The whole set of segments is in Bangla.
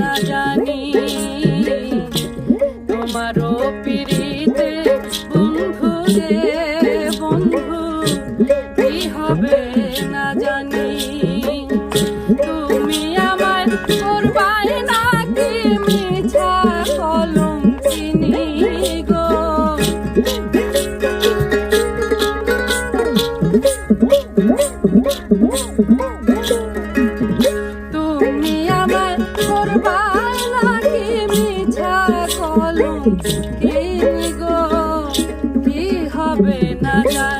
না জানি। তোমারও পিড়িতে বন্ধু রে বন্ধু, কি হবে না জানি। তুমি আমার করবাই নাকি মিছা কলম চিনি। কি হবে না জানি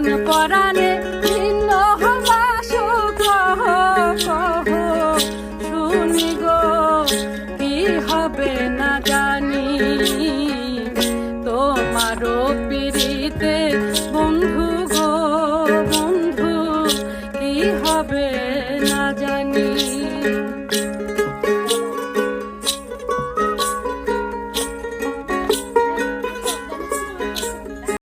কোন পরাণে ভিন্ন হবা সুখ শুনি গো কি হবে না জানি। তোমারও পিড়িতে